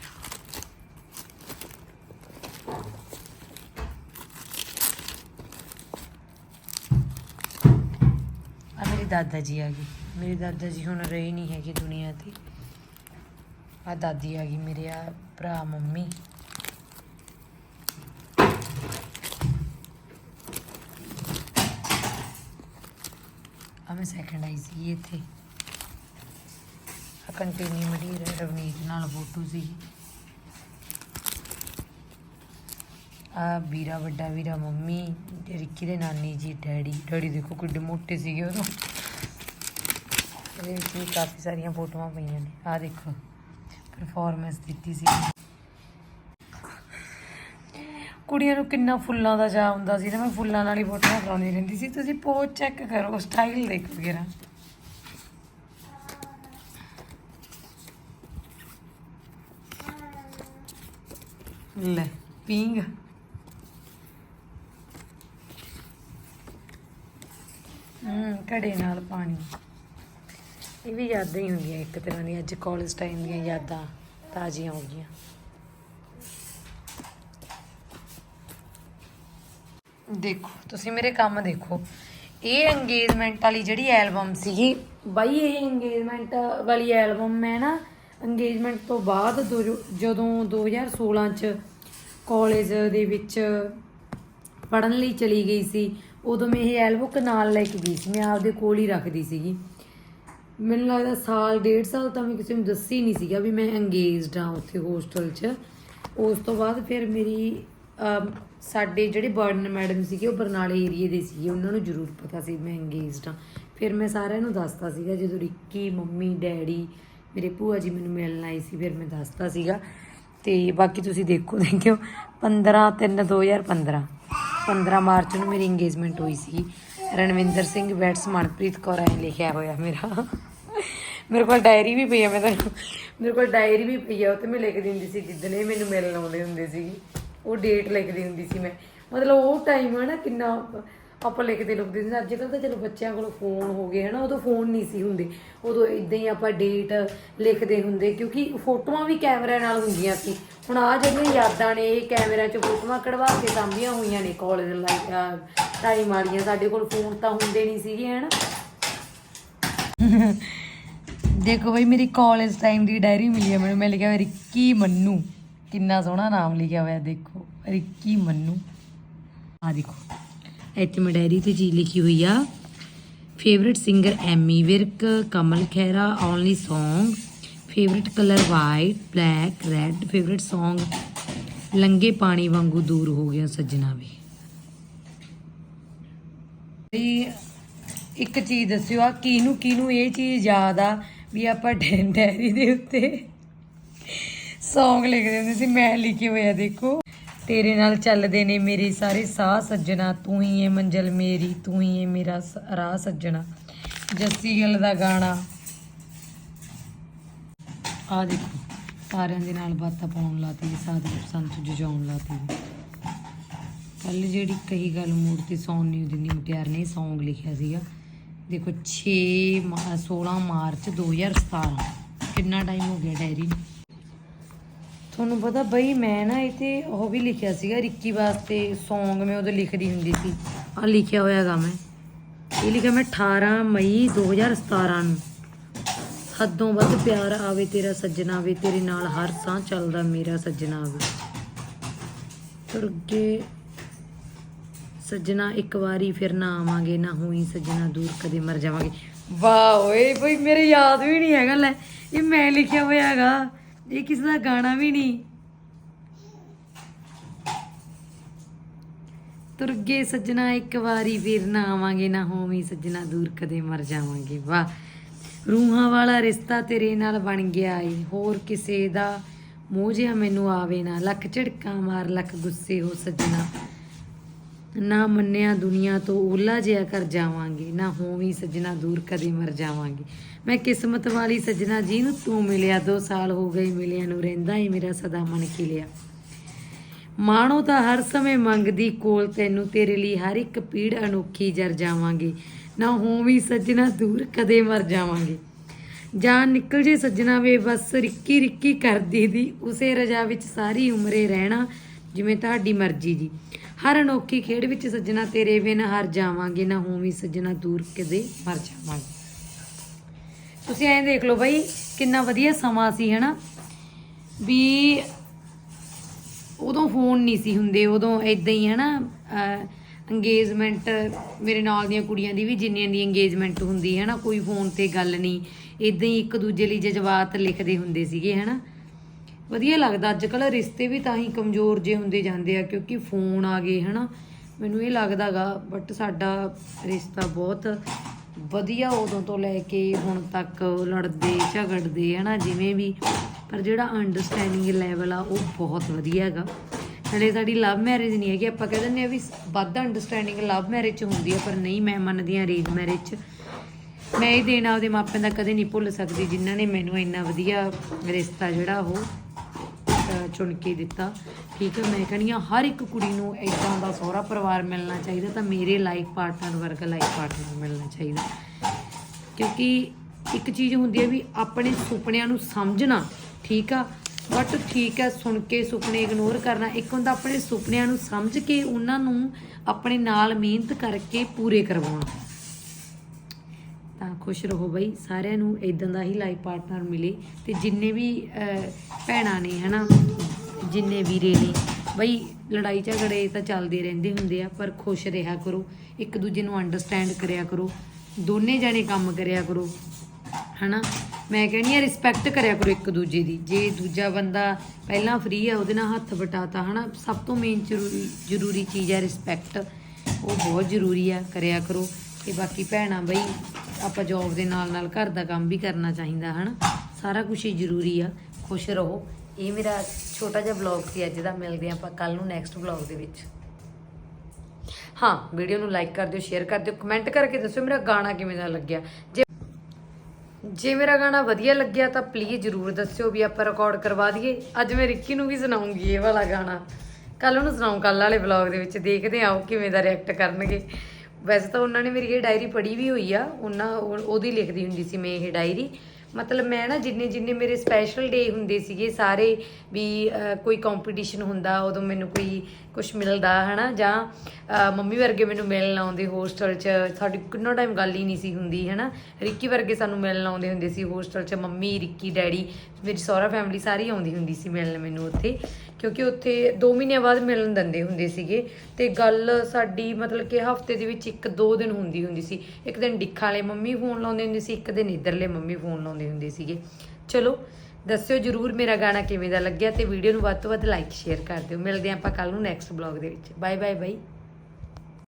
ਆ ਮੇਰੇ ਦਾਦਾ ਜੀ ਆ ਗਏ ਮੇਰੇ ਦਾਦਾ ਜੀ ਹੁਣ ਰਹੇ ਨਹੀਂ ਹੈਗੇ ਦੁਨੀਆ ਤੇ। ਆ ਦਾਦੀ ਆ ਗਈ ਮੇਰੇ ਆ ਭਰਾ ਮੰਮੀ। ਮੈਂ ਸੈਕਿੰਡ ਆਈ ਸੀ ਇੱਥੇ। ਆ ਕੰਟੀਨਿਊ ਮੇਰੀ ਰਵਨੀਤ ਨਾਲ ਫੋਟੋ ਸੀ। ਆ ਵੀਰਾ, ਵੱਡਾ ਵੀਰਾ, ਮੰਮੀ ਰਿੱਕੀ ਦੇ ਨਾਨੀ ਜੀ, ਡੈਡੀ। ਡੈਡੀ ਦੇਖੋ ਕਿੱਡੇ ਮੋਟੇ ਸੀਗੇ ਉਦੋਂ। ਇਹਦੇ ਵਿੱਚ ਵੀ ਕਾਫੀ ਸਾਰੀਆਂ ਫੋਟੋਆਂ ਪਈਆਂ ਨੇ। ਆ ਦੇਖੋ ਪਰਫਾਰਮੈਂਸ ਦਿੱਤੀ ਸੀ। ਕੁੜੀਆਂ ਨੂੰ ਕਿੰਨਾ ਫੁੱਲਾਂ ਦਾ ਚਾਹ ਹੁੰਦਾ ਸੀ ਨਾ ਮੈਂ ਫੁੱਲਾਂ ਨਾਲ ਹੀ ਫੋਟੋਆਂ ਕਰਾਉਂਦੀ ਰਹਿੰਦੀ ਸੀ। ਤੁਸੀਂ ਪੋਜ਼ ਚੈੱਕ ਕਰੋ ਸਟਾਈਲ ਦੇਖੋ ਜਰਾ। ਲੈ ਪਿੰਗ ਹੂੰ, ਘੜੇ ਨਾਲ ਪਾਣੀ। ਇਹ ਵੀ ਯਾਦਾਂ ਹੀ ਹੁੰਦੀਆਂ ਇੱਕ ਤਰ੍ਹਾਂ ਦੀਆਂ, ਅੱਜ ਕਾਲਜ ਟਾਈਮ ਦੀਆਂ ਯਾਦਾਂ ਤਾਜ਼ੀਆਂ ਹੋ ਗਈਆਂ। ਦੇਖੋ, ਤੁਸੀਂ ਮੇਰੇ ਕੰਮ ਦੇਖੋ। ਇਹ ਇੰਗੇਜਮੈਂਟ ਵਾਲੀ ਜਿਹੜੀ ਐਲਬਮ ਸੀਗੀ, ਬਾਈ ਇਹ ਇੰਗੇਜਮੈਂਟ ਵਾਲੀ ਐਲਬਮ ਮੈਂ ਨਾ ਇੰਗੇਜਮੈਂਟ ਤੋਂ ਬਾਅਦ ਦੋ- ਜਦੋਂ 2016 ਚ ਕਾਲਜ ਦੇ ਵਿੱਚ ਪੜਨ ਲਈ ਚਲੀ ਗਈ ਸੀ, ਉਦੋਂ ਮੈਂ ਇਹ ਐਲਬਮ ਨਾਲ ਲੈ ਕੇ ਗਈ ਸੀ, ਮੈਂ ਆਪਦੇ ਕੋਲ ਹੀ ਰੱਖਦੀ ਸੀਗੀ। ਮੈਨੂੰ ਲੱਗਦਾ ਸਾਲ, ਡੇਢ ਸਾਲ ਤਾਂ ਮੈਂ ਕਿਸੇ ਨੂੰ ਦੱਸੀ ਨਹੀਂ ਸੀਗਾ ਵੀ ਮੈਂ ਅੰਗੇਜਡ ਆ ਉੱਥੇ ਹੋਸਟਲ 'ਚ। ਉਸ ਤੋਂ ਬਾਅਦ ਫਿਰ ਮੇਰੀ ਸਾਡੇ ਜਿਹੜੇ ਬਰਡਨ ਮੈਡਮ ਸੀਗੇ, ਉਹ ਬਰਨਾਲੇ ਏਰੀਏ ਦੇ ਸੀਗੇ। ਉਹਨਾਂ ਨੂੰ ਜ਼ਰੂਰ ਪਤਾ ਸੀ, ਮੈਂ ਅੰਗੇਜਡ ਆ ਫਿਰ ਮੈਂ ਸਾਰਿਆਂ ਨੂੰ ਦੱਸਤਾ ਸੀਗਾ, ਜਦੋਂ ਰਿੱਕੀ ਮੰਮੀ, ਡੈਡੀ, ਮੇਰੇ ਭੂਆ ਜੀ ਮੈਨੂੰ ਮਿਲਣ ਆਏ ਸੀ, ਫਿਰ ਮੈਂ ਦੱਸਤਾ ਸੀਗਾ। ਤੇ ਬਾਕੀ ਤੁਸੀਂ ਦੇਖੋ, ਦੇਖਿਓ। 15 3 2015 15 ਮਾਰਚ ਨੂੰ ਮੇਰੀ ਇੰਗੇਜਮੈਂਟ ਹੋਈ ਸੀ। ਰਣਵਿੰਦਰ ਸਿੰਘ ਬੈਟਸ ਮਨਪ੍ਰੀਤ ਕੌਰ ਐ ਲਿਖਿਆ ਹੋਇਆ ਮੇਰਾ। ਮੇਰੇ ਕੋਲ ਡਾਇਰੀ ਵੀ ਪਈ ਆ, ਮੈਂ ਤੁਹਾਨੂੰ ਮੇਰੇ ਕੋਲ ਡਾਇਰੀ ਵੀ ਪਈ ਆ, ਉਹ ਤੇ ਮੈਂ ਲਿਖ ਦਿੰਦੀ ਸੀ, ਜਿੱਦਣ ਇਹ ਮੈਨੂੰ ਮਿਲਣ ਆਉਂਦੇ ਹੁੰਦੇ ਸੀ। ਉਹ ਡੇਟ ਲਿਖਦੀ ਹੁੰਦੀ ਸੀ ਮੈਂ। ਮਤਲਬ ਉਹ ਟਾਈਮ ਹੈ ਨਾ ਕਿੰਨਾ ਆਪਾਂ ਲਿਖਦੇ ਲਿਖਦੇ ਸੀ। ਅੱਜ ਕੱਲ ਤਾਂ ਚਲੋ ਬੱਚਿਆਂ ਕੋਲ ਫੋਨ ਹੋ ਗਏ, ਹਨਾ, ਉਦੋਂ ਫੋਨ ਨਹੀਂ ਸੀ ਹੁੰਦੇ। ਉਦੋਂ ਇਦਾਂ ਹੀ ਆਪਾਂ ਡੇਟ ਲਿਖਦੇ ਹੁੰਦੇ, ਕਿਉਂਕਿ ਫੋਟੋਆਂ ਵੀ ਕੈਮਰਾ ਨਾਲ ਹੁੰਦੀਆਂ ਸੀ। ਹੁਣ ਆ ਜਿਹੜੀਆਂ ਯਾਦਾਂ ਨੇ, ਇਹ ਕੈਮਰਿਆਂ 'ਚ ਫੋਟੋਆਂ ਕਢਵਾ ਕੇ ਸਾਂਭੀਆਂ ਹੋਈਆਂ ਨੇ ਕਾਲਜ ਲਾਈਫ ਟਾਈਮ ਵਾਲੀਆਂ। ਸਾਡੇ ਕੋਲ ਫੋਨ ਤਾਂ ਹੁੰਦੇ ਨਹੀਂ ਸੀਗੇ, ਹਨਾ। ਦੇਖੋ ਬਈ, ਮੇਰੀ ਕਾਲਜ ਟਾਈਮ ਦੀ ਡਾਇਰੀ ਮਿਲੀ ਹੈ ਮੈਨੂੰ। ਮੈਂ ਲਿਖਿਆ ਹੋਇਆ ਰਿੱਕੀ ਮੰਨੂ। ਕਿੰਨਾ ਸੋਹਣਾ ਨਾਮ ਲਿਖਿਆ ਹੋਇਆ, ਦੇਖੋ, ਰਿੱਕੀ ਮੰਨੂ। ਆ ਦੇਖੋ ਇੱਥੇ ਮੈਂ ਡਾਇਰੀ ਤੇ ਚੀਜ਼ ਲਿਖੀ ਹੋਈ ਆ। Favourite singer Ammy Virk Kamal Khaira only Song favourite colour white black red favourite Song ਲੰਗੇ ਪਾਣੀ ਵਾਂਗੂ ਦੂਰ ਹੋ ਗਿਆ ਸੱਜਣਾ ਵੀ। ਵੀ ਇੱਕ ਚੀਜ਼ ਦੱਸਿਓ ਆ ਕਿਹਨੂੰ ਕਿਹਨੂੰ ਇਹ ਚੀਜ਼ ਯਾਦ ਆ ਵੀ ਆਪਾਂ ਡੈ- ਡੈਰੀ ਦੇ ਉੱਤੇ Song ਲਿਖਦੇ ਹੁੰਦੇ ਸੀ, ਮੈਂ ਲਿਖੇ ਹੋਇਆ ਦੇਖੋ। ਤੇਰੇ ਨਾਲ ਚੱਲਦੇ ਨੇ ਮੇਰੇ ਸਾਰੇ ਸਾਹ ਸੱਜਣਾ, ਤੂੰ ਹੀ ਏ ਮੰਜ਼ਲ ਮੇਰੀ, ਤੂੰ ਹੀ ਏ ਮੇਰਾ ਰਾਹ ਸੱਜਣਾ। ਜੱਸੀ ਗਿੱਲ ਦਾ ਗਾਣਾ। ਆ ਦੇਖੋ, ਸਾਰਿਆਂ ਦੇ ਨਾਲ ਬਾਤਾਂ ਪਾਉਣ ਲਾਤੀ, ਸਾਧੂ ਸੰਤ ਜਜਾਉਣ ਲਾਤੀ। ਕੱਲ ਜਿਹੜੀ ਕਹੀ ਗੱਲ ਮੂਰਤੀ ਤੇ ਸੌਣ ਨਹੀਂ ਦਿੰਦੀ ਮੁਟਿਆਰ ਨੇ ਸੌਂਗ ਲਿਖਿਆ ਸੀਗਾ। ਦੇਖੋ 6 ਮਾ- 16 ਮਾਰਚ 2017 ਕਿੰਨਾ ਟਾਈਮ ਹੋ ਗਿਆ ਡਾਇਰੀ ਨੂੰ? ਤੁਹਾਨੂੰ ਪਤਾ ਬਈ ਮੈਂ ਨਾ ਇਹ ਤੇ ਉਹ ਵੀ ਲਿਖਿਆ ਸੀਗਾ ਰਿੱਕੀ ਵਾਸਤੇ ਸੌਂਗ ਮੈਂ ਉਹਦੇ ਲਿਖਦੀ ਹੁੰਦੀ ਸੀ। ਆ ਲਿਖਿਆ ਹੋਇਆਗਾ ਮੈਂ। ਇਹ ਲਿਖਿਆ ਮੈਂ 18 ਮਈ 2017 ਨੂੰ। ਹੱਦੋਂ ਵੱਧ ਪਿਆਰ ਆਵੇ ਤੇਰਾ ਸੱਜਣਾ ਆਵੇ ਤੇਰੇ ਨਾਲ ਹਰ ਸਾਹ ਚੱਲਦਾ ਮੇਰਾ ਸੱਜਣਾ ਵੇ। ਤੁਰਗੇ ਸੱਜਣਾ ਇੱਕ ਵਾਰੀ ਫਿਰ ਨਾ ਆਵਾਂਗੇ, ਨਾ ਹੋਈ ਸੱਜਣਾ ਦੂਰ ਕਦੇ ਮਰ ਜਾਵਾਂਗੇ। ਵਾਹ ਓਏ ਬਈ, ਮੇਰੇ ਯਾਦ ਵੀ ਨਹੀਂ ਹੈਗਾ ਲੈ। ਇਹ ਮੈਂ ਲਿਖਿਆ ਹੋਇਆ ਹੈਗਾ। ਇਹ ਕਿਸੇ ਦਾ ਗਾਣਾ ਵੀ ਨਹੀਂ। ਤੁਰਗੇ ਸੱਜਣਾ, ਇੱਕ ਵਾਰੀ ਫਿਰ ਨਾ ਆਵਾਂਗੇ, ਨਾ ਹੋਵੀਂ ਸੱਜਣਾ ਦੂਰ, ਕਦੇ ਮਰ ਜਾਵਾਂਗੇ। ਵਾਹ। ਰੂਹਾਂ ਵਾਲਾ ਰਿਸ਼ਤਾ ਤੇਰੇ ਨਾਲ ਬਣ ਗਿਆ ਏ, ਹੋਰ ਕਿਸੇ ਦਾ ਮੋਹ ਜਿਹਾ ਮੈਨੂੰ ਆਵੇ ਨਾ। ਲੱਖ ਝੜਕਾਂ ਮਾਰ, ਲੱਖ ਗੁੱਸੇ ਹੋ ਸੱਜਣਾ। ਨਾ ਮੰਨਿਆ ਦੁਨੀਆ ਤੋਂ ਓਲਾ ਜਿਹਾ ਕਰ ਜਾਵਾਂਗੇ, ਨਾ ਹੋਵੀਂ ਸੱਜਣਾ ਦੂਰ ਕਦੇ ਮਰ ਜਾਵਾਂਗੇ। ਮੈਂ ਕਿਸਮਤ ਵਾਲੀ ਸੱਜਣਾ ਜੀ ਨੂੰ ਤੂੰ ਮਿਲਿਆ 2 ਸਾਲ ਹੋ ਗਏ ਮਿਲਿਆ ਨੂੰ ਰਹਿੰਦਾ ਏ ਮੇਰਾ ਸਦਾ ਮਨ ਖਿਲਿਆ। ਮਾਣੋ ਤਾਂ ਹਰ ਸਮੇਂ ਮੰਗਦੀ ਕੋਲ, ਤੈਨੂੰ ਤੇਰੇ ਲਈ ਹਰ ਇੱਕ ਪੀੜ ਅਨੋਖੀ ਜਰ ਜਾਵਾਂਗੇ। ਨਾ ਹੋਵੀ ਸੱਜਣਾ ਦੂਰ ਕਦੇ ਮਰ ਜਾਵਾਂਗੇ। ਜਾਨ ਨਿਕਲ ਜੇ ਸੱਜਣਾ ਵੇ, ਬਸ ਰਿੱਕੀ ਰਿੱਕੀ ਕਰਦੀ ਦੀ, ਉਸੇ ਰਜਾ ਵਿੱਚ ਸਾਰੀ ਉਮਰੇ ਰਹਿਣਾ, ਜਿਵੇਂ ਤੁਹਾਡੀ ਮਰਜ਼ੀ ਜੀ। ਹਰ ਅਨੋਖੀ ਖੇਡ ਵਿੱਚ ਸੱਜਣਾ ਤੇਰੇ ਬਿਨ ਹਰ ਜਾਵਾਂਗੇ, ਨਾ ਹੋਵੀਂ ਸੱਜਣਾ ਦੂਰ ਕਦੇ ਮਰ ਜਾਵਾਂਗੇ। ਤੁਸੀਂ ਐਂ ਦੇਖ ਲਓ ਬਾਈ, ਕਿੰਨਾ ਵਧੀਆ ਸਮਾਂ ਸੀ, ਹਨਾ? ਵੀ ਉਦੋਂ ਫੋਨ ਨਹੀਂ ਸੀ ਹੁੰਦੇ, ਉਦੋਂ ਇਦਾਂ ਹੀ, ਹਨਾ? ਅੰਗੇਜਮੈਂਟ ਮੇਰੇ ਨਾਲ ਦੀਆਂ ਕੁੜੀਆਂ ਦੀ ਵੀ ਜਿੰਨੀਆਂ ਦੀ ਅੰਗੇਜਮੈਂਟ ਹੁੰਦੀ ਹੈ ਨਾ ਕੋਈ ਫੋਨ ਤੇ ਗੱਲ ਨਹੀਂ। ਇਦਾਂ ਹੀ ਇੱਕ ਦੂਜੇ ਲਈ ਜਜ਼ਬਾਤ ਲਿਖਦੇ ਹੁੰਦੇ ਸੀਗੇ, ਹਨਾ? ਵਧੀਆ ਲੱਗਦਾ। ਅੱਜ ਕੱਲ ਰਿਸ਼ਤੇ ਵੀ ਤਾਂ ਹੀ ਕਮਜ਼ੋਰ ਜੇ ਹੁੰਦੇ ਜਾਂਦੇ ਆ, ਕਿਉਂਕਿ ਫੋਨ ਆ ਗਏ, ਹਨਾ। ਮੈਨੂੰ ਇਹ ਲੱਗਦਾਗਾ ਬਟ ਸਾਡਾ ਰਿਸ਼ਤਾ ਬਹੁਤ ਵਧੀਆ ਉਦੋਂ ਤੋਂ ਲੈ ਕੇ ਹੁਣ ਤੱਕ ਲੜਦੇ, ਝਗੜਦੇ, ਹਨਾ, ਜਿਵੇਂ ਵੀ। ਪਰ ਜਿਹੜਾ ਅੰਡਰਸਟੈਂਡਿੰਗ ਲੈਵਲ ਆ, ਉਹ ਬਹੁਤ ਵਧੀਆ ਹੈਗਾ। ਨਾਲੇ ਸਾਡੀ ਲਵ ਮੈਰਿਜ ਨਹੀਂ ਹੈਗੀ, ਆਪਾਂ ਕਹਿ ਦਿੰਦੇ ਆ ਵੀ ਵੱਧ ਅੰਡਰਸਟੈਂਡਿੰਗ ਲਵ ਮੈਰਿਜ ਚ ਹੁੰਦੀ ਆ, ਪਰ ਨਹੀਂ, ਮੈਂ ਮੰਨਦੀ ਆ ਅਰੇਂਜ ਮੈਰਿਜ ਚ। ਮੈਂ ਇਹ ਦੇਣਾ ਉਹਦੇ ਮਾਪਿਆਂ ਦਾ ਕਦੇ ਨਹੀਂ ਭੁੱਲ ਸਕਦੀ, ਜਿਨ੍ਹਾਂ ਨੇ ਮੈਨੂੰ ਇੰਨਾ ਵਧੀਆ ਰਿਸ਼ਤਾ ਜਿਹੜਾ ਉਹ ਚੁਣ ਕੇ ਦਿੱਤਾ। ਠੀਕ ਹੈ, ਮੈਂ ਕਹਿੰਦੀ ਹਾਂ, ਹਰ ਇੱਕ ਕੁੜੀ ਨੂੰ ਇਦਾਂ ਦਾ ਸਹੁਰਾ ਪਰਿਵਾਰ ਮਿਲਣਾ ਚਾਹੀਦਾ ਤਾਂ ਮੇਰੇ ਲਾਈਫ ਪਾਰਟਨਰ ਵਰਗਾ ਲਾਈਫ ਪਾਰਟਨਰ ਮਿਲਣਾ ਚਾਹੀਦਾ। ਕਿਉਂਕਿ ਇੱਕ ਚੀਜ਼ ਹੁੰਦੀ ਹੈ ਵੀ ਆਪਣੇ ਸੁਪਨਿਆਂ ਨੂੰ ਸਮਝਣਾ, ਠੀਕ ਆ? ਬਟ ਠੀਕ ਹੈ, ਸੁਣ ਕੇ ਸੁਪਨੇ ਇਗਨੋਰ ਕਰਨਾ। ਇੱਕ ਹੁੰਦਾ ਆਪਣੇ ਸੁਪਨਿਆਂ ਨੂੰ ਸਮਝ ਕੇ ਉਹਨਾਂ ਨੂੰ ਆਪਣੇ ਨਾਲ ਮਿਹਨਤ ਕਰਕੇ ਪੂਰੇ ਕਰਵਾਉਣਾ। ਖੁਸ਼ ਰਹੋ ਬਈ, ਸਾਰਿਆਂ ਨੂੰ ਇਦਾਂ ਦਾ ਹੀ ਲਾਈਫ ਪਾਰਟਨਰ ਮਿਲੇ ਤੇ ਜਿੰਨੇ ਵੀ ਭੈਣਾਂ ਨੇ, ਹਨਾ, ਜਿੰਨੇ ਵੀਰੇ ਨੇ, ਬਈ, ਲੜਾਈ ਝਗੜੇ ਤਾਂ ਚੱਲਦੇ ਰਹਿੰਦੇ ਹੁੰਦੇ ਆ, ਪਰ ਖੁਸ਼ ਰਿਹਾ ਕਰੋ, ਇੱਕ ਦੂਜੇ ਨੂੰ ਅੰਡਰਸਟੈਂਡ ਕਰਿਆ ਕਰੋ, ਦੋਨੇ ਜਾਣੇ ਕੰਮ ਕਰਿਆ ਕਰੋ, ਹਨਾ। ਮੈਂ ਕਹਿੰਦੀ ਆ ਰਿਸਪੈਕਟ ਕਰਿਆ ਕਰੋ ਇੱਕ ਦੂਜੇ ਦੀ, ਜੇ ਦੂਜਾ ਬੰਦਾ ਪਹਿਲਾਂ ਫ੍ਰੀ ਆ, ਉਹਦੇ ਨਾਲ ਹੱਥ ਵਟਾਤਾ, ਹਨਾ, ਸਭ ਤੋਂ ਮੇਨ ਜ਼ਰੂਰੀ ਜ਼ਰੂਰੀ ਚੀਜ਼ ਹੈ ਰਿਸਪੈਕਟ ਉਹ ਬਹੁਤ ਜ਼ਰੂਰੀ ਆ, ਕਰਿਆ ਕਰੋ। ਤੇ ਬਾਕੀ ਭੈਣਾਂ, ਬਈ ਆਪਾਂ ਜੌਬ ਦੇ ਨਾਲ ਨਾਲ ਘਰ ਦਾ ਕੰਮ ਵੀ ਕਰਨਾ ਚਾਹੀਦਾ, ਹਨਾ? ਸਾਰਾ ਕੁਝ ਹੀ ਜ਼ਰੂਰੀ ਆ, ਖੁਸ਼ ਰਹੋ। ਇਹ ਮੇਰਾ ਛੋਟਾ ਜਿਹਾ ਵਲੌਗ ਸੀ ਅੱਜ ਦਾ, ਮਿਲਦੇ ਆਪਾਂ ਕੱਲ ਨੂੰ ਨੈਕਸਟ ਵਲੌਗ ਦੇ ਵਿੱਚ। ਹਾਂ ਵੀਡੀਓ ਨੂੰ ਲਾਈਕ ਕਰ ਦਿਓ ਸ਼ੇਅਰ ਕਰ ਦਿਓ ਕਮੈਂਟ ਕਰਕੇ ਦੱਸਿਓ ਮੇਰਾ ਗਾਣਾ ਕਿਵੇਂ ਦਾ ਲੱਗਿਆ। ਜੇ ਜੇ ਮੇਰਾ ਗਾਣਾ ਵਧੀਆ ਲੱਗਿਆ ਤਾਂ ਪਲੀਜ਼ ਜਰੂਰ ਦੱਸਿਓ ਵੀ ਆਪਾਂ ਰਿਕਾਰਡ ਕਰਵਾ ਦਈਏ। ਅੱਜ ਮੈਂ ਰਿੱਕੀ ਨੂੰ ਵੀ ਸੁਣਾਉਂਗੀ ਇਹ ਵਾਲਾ ਗਾਣਾ। ਕੱਲ ਉਹਨੂੰ ਸੁਣਾਉਂ ਕੱਲ ਵਾਲੇ ਵਲੌਗ ਦੇ ਵਿੱਚ ਦੇਖਦੇ ਆਓ ਕਿਵੇਂ ਦਾ ਰਿਐਕਟ ਕਰਨਗੇ। ਵੈਸੇ ਤਾਂ ਉਹਨਾਂ ਨੇ ਮੇਰੀ ਇਹ ਡਾਇਰੀ ਪੜ੍ਹੀ ਵੀ ਹੋਈ ਆ, ਉਹਨਾਂ ਉਹ- ਉਹਦੀ ਲਿਖਦੀ ਹੁੰਦੀ ਸੀ ਮੈਂ ਇਹ ਡਾਇਰੀ। ਮਤਲਬ ਮੈਂ ਨਾ ਜਿੰਨੇ ਜਿੰਨੇ ਮੇਰੇ ਸਪੈਸ਼ਲ ਡੇ ਹੁੰਦੇ ਸੀਗੇ, ਸਾਰੇ ਵੀ ਕੋਈ ਕੰਪੀਟੀਸ਼ਨ ਹੁੰਦਾ, ਉਦੋਂ ਮੈਨੂੰ ਕੋਈ ਕੁਝ ਮਿਲਦਾ, ਹਨਾ? ਜਾਂ ਮੰਮੀ ਵਰਗੇ ਮੈਨੂੰ ਮਿਲਣ ਆਉਂਦੇ ਹੋਸਟਲ 'ਚ ਸਾਡੀ ਕਿੰਨਾ ਟਾਈਮ ਗੱਲ ਹੀ ਨਹੀਂ ਸੀ ਹੁੰਦੀ, ਹਨਾ? ਰਿੱਕੀ ਵਰਗੇ ਸਾਨੂੰ ਮਿਲਣ ਆਉਂਦੇ ਹੁੰਦੇ ਸੀ ਹੋਸਟਲ 'ਚ, ਮੰਮੀ, ਰਿੱਕੀ, ਡੈਡੀ ਮੇਰੀ ਸਹੁਰਾ ਫੈਮਿਲੀ ਸਾਰੀ ਆਉਂਦੀ ਹੁੰਦੀ ਸੀ ਮਿਲਣ ਮੈਨੂੰ ਉੱਥੇ, ਕਿਉਂਕਿ ਉੱਥੇ 2 ਮਹੀਨਿਆਂ ਬਾਅਦ ਮਿਲਣ ਦਿੰਦੇ ਹੁੰਦੇ ਸੀਗੇ ਤੇ ਗੱਲ ਸਾਡੀ ਮਤਲਬ ਕਿ ਹਫ਼ਤੇ ਦੇ ਵਿੱਚ ਇੱਕ ਦੋ ਦਿਨ ਹੁੰਦੀ ਹੁੰਦੀ ਸੀ। ਇੱਕ ਦਿਨ ਡਿੱਖਾ ਵਾਲੇ ਮੰਮੀ ਫੋਨ ਲਾਉਂਦੇ ਹੁੰਦੇ ਸੀ, ਇੱਕ ਦਿਨ ਇਧਰਲੇ ਮੰਮੀ ਫੋਨ ਲਾਉਂਦੇ ਹੁੰਦੇ ਸੀਗੇ। ਚਲੋ, ਦੱਸਿਓ ਜਰੂਰ ਮੇਰਾ ਗਾਣਾ ਕਿਵੇਂ ਦਾ ਲੱਗਿਆ ਤੇ ਵੀਡੀਓ ਨੂੰ ਵੱਧ ਤੋਂ ਵੱਧ ਲਾਈਕ ਸ਼ੇਅਰ ਕਰ ਦਿਓ। ਮਿਲਦੇ ਹਾਂ ਆਪਾਂ ਕੱਲ ਨੂੰ ਨੈਕਸਟ ਬਲੌਗ ਦੇ ਵਿੱਚ। ਬਾਏ ਬਾਏ ਬਾਈ